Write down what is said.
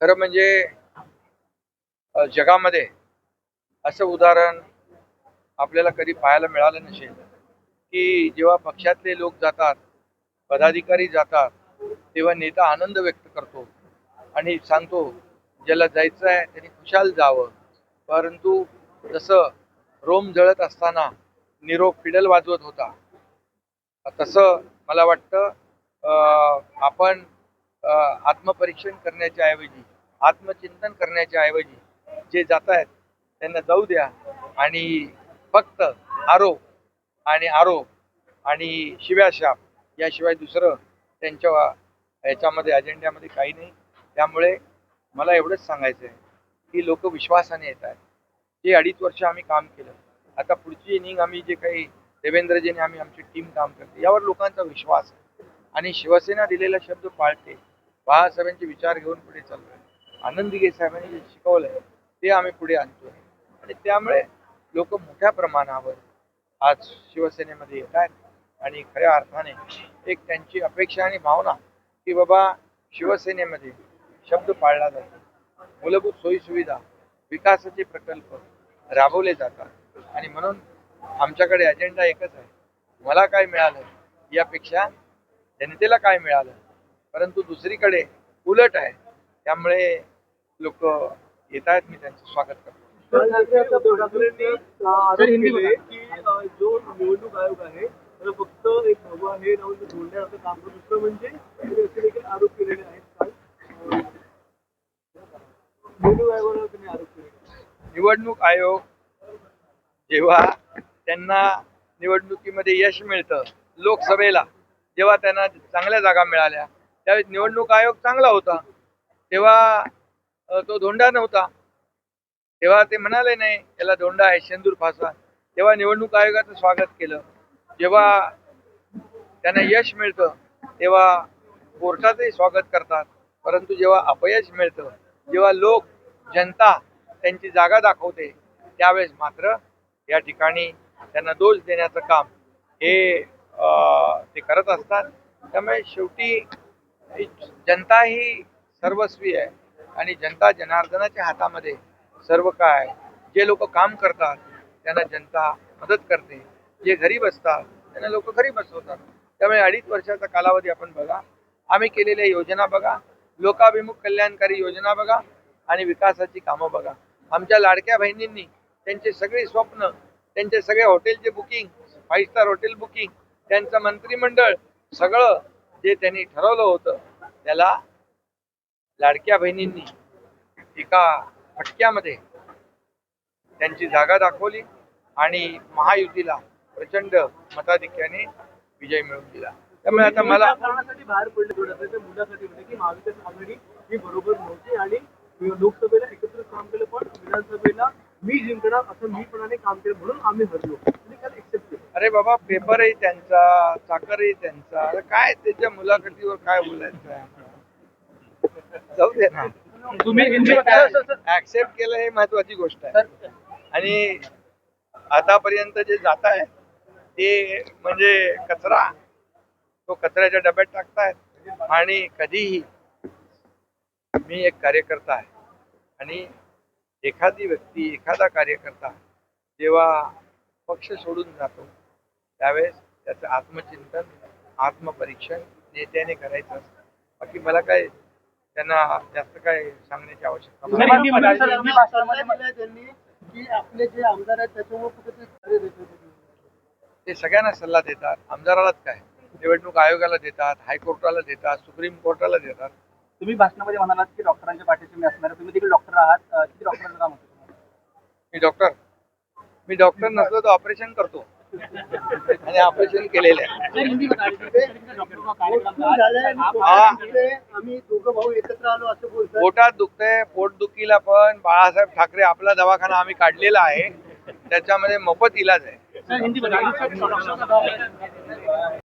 खरं म्हणजे जगामध्ये असं उदाहरण आपल्याला कधी पाहायला मिळालं नसेल की जेव्हा पक्षातले लोक जातात पदाधिकारी जातात तेव्हा नेता आनंद व्यक्त करतो आणि सांगतो ज्याला जायचं आहे त्यांनी खुशाल जावं. परंतु जसं रोम जळत असताना निरोप फिडल वाजवत होता तसं मला वाटतं आपण आत्मपरीक्षण करण्याच्या ऐवजी आत्मचिंतन करण्याच्या ऐवजी जे जात आहेत त्यांना जाऊ द्या आणि फक्त आरोप आणि आरोप आणि शिव्याशाप याशिवाय दुसरं त्यांच्या याच्यामध्ये अजेंड्यामध्ये काही नाही. त्यामुळे मला एवढंच सांगायचं आहे की लोक विश्वासाने येत आहेत. जे अडीच वर्ष आम्ही काम केलं. आता पुढची इनिंग आम्ही जे काही देवेंद्रजीने आम्ही आमची टीम काम करते यावर लोकांचा विश्वास आहे. आणि शिवसेना दिलेला शब्द पाळते. बाळासाहेबांचे विचार घेऊन पुढे चाललोय. आनंदीगे साहेबांनी जे शिकवलंय ते आम्ही पुढे आणतोय. आणि त्यामुळे लोक मोठ्या प्रमाणावर आज शिवसेनेमध्ये येत आहेत. आणि खऱ्या अर्थाने एक त्यांची अपेक्षा आणि भावना की बाबा शिवसेनेमध्ये शब्द पाळला जातो. मूलभूत सोयीसुविधा विकासाचे प्रकल्प राबवले जातात. आणि म्हणून आमच्याकडे अजेंडा एकच आहे. मला काय मिळालं यापेक्षा जनतेला काय मिळालं? परंतु दुसरीकडे उलट आहे. त्यामुळे लोक येत आहेत मी त्यांचं स्वागत करतो. जो निवडणूक आयोग आहे फक्त एक भगवा हे काम दुसरं म्हणजे आरोप केलेले आहेत काल अ, निवडणूक आयोगावर त्यांनी आरोप केले निवडणूक आयोग जेव्हा त्यांना निवडणुकीमध्ये यश मिळतं लोकसभेला जेव्हा त्यांना चांगल्या जागा मिळाल्या त्यावेळेस निवडणूक आयोग चांगला होता. तेव्हा तो धोंडा नव्हता. तेव्हा ते म्हणाले नाही याला धोंडा आहे शेंदूर फासा. तेव्हा निवडणूक आयोगाचं स्वागत केलं. जेव्हा त्यांना यश मिळतं तेव्हा कोर्टाचंही स्वागत करतात. परंतु जेव्हा अपयश मिळतं जेव्हा लोक जनता त्यांची जागा दाखवते त्यावेळेस मात्र या ठिकाणी त्यांना दोष देण्याचं काम हे ते करत असतात. त्यामुळे शेवटी जनता ही सर्वस्वी आहे आणि जनता जनार्दनाच्या हातामध्ये सर्व काय जे लोक काम करतात त्यांना जनता मदत करते. जे घरी बसतात त्यांना लोक घरी बसवतात. त्यामुळे अडीच वर्षाचा कालावधी आपण बघा. आम्ही केलेल्या योजना बघा. लोकाभिमुख कल्याणकारी योजना बघा आणि विकासाची कामं बघा. आमच्या लाडक्या बहिणींनी त्यांचे सगळे स्वप्न त्यांचे सगळे हॉटेलचे booking five star hotel booking त्यांचं मंत्रिमंडळ सगळं जे त्यांनी ठरवलं होतं त्याला लाडक्या बहिणींनी एका फटक्यामध्ये त्यांची जागा दाखवली आणि महायुतीला प्रचंड मताधिक्याने विजय मिळवून दिला. त्यामुळे आता मला बाहेर पडले त्या मुलाखतीमध्ये की महाविकास आघाडी ही बरोबर नव्हती आणि लोकसभेला एकत्र काम केलं पण विधानसभेला मी जिंकणार असं मीपणाने काम केलं म्हणून आम्ही हरलो त्यांनी काल एक्सेप्ट केलं अरे बाबा पेपरही त्यांचा चाकरही त्यांचा. आता काय त्याच्या मुलाखतीवर काय बोलायचं आहे जाऊ दे ना. तुम्ही ऍक्सेप्ट केलं हे महत्वाची गोष्ट आहे. आणि आतापर्यंत जे जात आहे ते म्हणजे कचरा तो कचऱ्याच्या डब्यात टाकतायत. आणि कधीही मी एक कार्यकर्ता आहे. आणि एखादी व्यक्ती एखादा कार्यकर्ता जेव्हा पक्ष सोडून जातो त्यावेळेस त्याचं आत्मचिंतन आत्मपरीक्षण नेत्याने करायचं असतं बाकी मला काय त्यांना जास्त काय सांगण्याची आवश्यकता नाही. त्यांनी की आपले जे आमदार आहेत त्याच्यामुळे कुठेतरी कार्य देत होते. ते सगळ्यांना सल्ला देतात आमदारालाच काय निवडणूक आयोगाला देतात हायकोर्टाला देतात सुप्रीम कोर्टाला देतात तुम्ही भाषणामध्ये म्हणालात की डॉक्टरांच्या पाठीशी मी असणार. तुम्ही देखील डॉक्टर आहात किती डॉक्टरांचं काम होतं? मी डॉक्टर मी डॉक्टर नसलो तर ऑपरेशन करतो आणि ऑपरेशन केलेलं आहे. आम्ही दोघं भाऊ एकत्र आलो असं बोलतात पोटात दुखतंय पोटदुखीला पण बाळासाहेब ठाकरे आपला दवाखाना आम्ही काढलेला आहे. त्याच्यामध्ये मोफत इलाज आहे.